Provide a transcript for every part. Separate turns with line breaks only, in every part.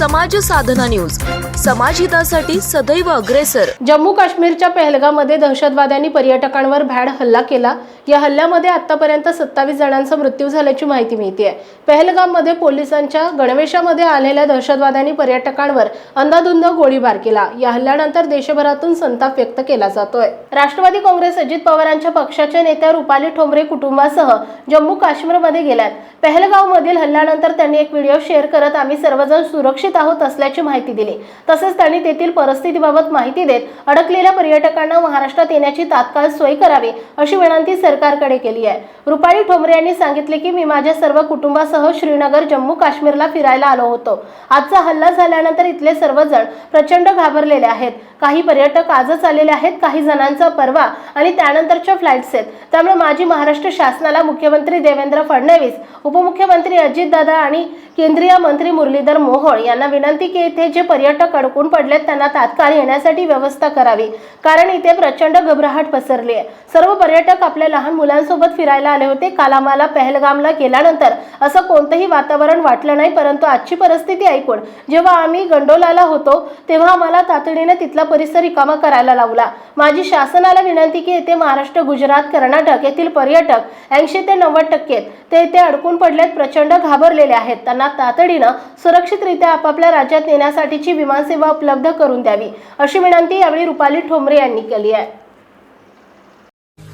समाज साधना न्यूज. समाजहितासाठी सदैव अग्रेसर.
जम्मू काश्मीरच्या पहलगाममध्ये दहशतवाद्यांनी पर्यटकांवर भॅड हल्ला केला. या हल्ल्यामध्ये आतापर्यंत सत्तावीस जणांचा मृत्यू झाल्याची माहिती मिळते पहलगाममध्ये पोलिसांच्या गणवेशामध्ये आलेल्या दहशतवाद्यांनी पर्यटकांवर अंधाधुंद गोळीबार केला. या हल्ल्यानंतर देशभरातून संताप व्यक्त केला जातोय. राष्ट्रवादी काँग्रेस अजित पवारांच्या पक्षाच्या नेत्या रुपाली ठोंबरे कुटुंबासह जम्मू काश्मीरमध्ये गेल्यात. पहलगावमधील हल्ल्यानंतर त्यांनी एक व्हिडिओ शेअर करत आम्ही सर्वजण सुरक्षित आहोत असल्याची माहिती दिली. तसेच त्यांनी तेथील परिस्थितीबाबत माहिती देत अडकलेल्या पर्यटकांना महाराष्ट्रात येण्याची तात्काळ सोय करावी अशी विनंती सरकारकडे केली आहे. रुपाली ठोंबरे यांनी सांगितले की मी माझ्या सर्व कुटुंबासह श्रीनगर जम्मू काश्मीरला फिरायला आलो होतो. आजचा हल्ला झाल्यानंतर इथले सर्वजण प्रचंड घाबरलेले आहेत. काही पर्यटक आजच आलेले आहेत काही जणांचा परवा आणि त्यानंतरच्या फ्लाईट्स आहेत. त्यामुळे माझी महाराष्ट्र शासनाला मुख्यमंत्री देवेंद्र फडणवीस उपमुख्यमंत्री अजितदादा आणि केंद्रीय मंत्री मुरलीधर मोहोळ यांना विनंती की इथे जे पर्यटक अडकून पडलेत त्यांना तात्काळ येण्यासाठी व्यवस्था करावी. कारण इथे प्रचंड घबराहट पसरली आहे. सर्व पर्यटक आपल्या लहान मुलांसोबत फिरायला आले होते. काल आम्हाला पहलगामला गेल्यानंतर असं कोणतंही वातावरण वाटलं नाही परंतु आजची परिस्थिती ऐकून जेव्हा आम्ही गंडोलाला होतो तेव्हा आम्हाला तातडीने तिथला परिसर रिकामा करायला लावला. माझी शासनाला विनंती की येथे महाराष्ट्र गुजरात कर्नाटक येथील पर्यटक ऐंशी ते नव्वद टक्के आहेत. ते इथे अडकून पडलेत प्रचंड घाबरलेले आहेत. त्यांना तातडीनं सुरक्षितरित्या आपापल्या राज्यात नेण्यासाठीची विमानसेवा उपलब्ध करून द्यावी अशी विनंती यावेळी रुपाली ठोंबरे यांनी केली आहे.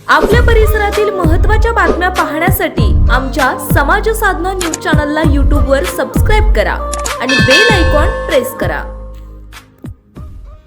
आपल्या परिसरातील महत्त्वाच्या बातम्या पाहण्यासाठी आमच्या समाज साधना न्यूज चॅनलला यूट्यूबवर सबस्क्राईब करा आणि बेल आयकॉन प्रेस करा.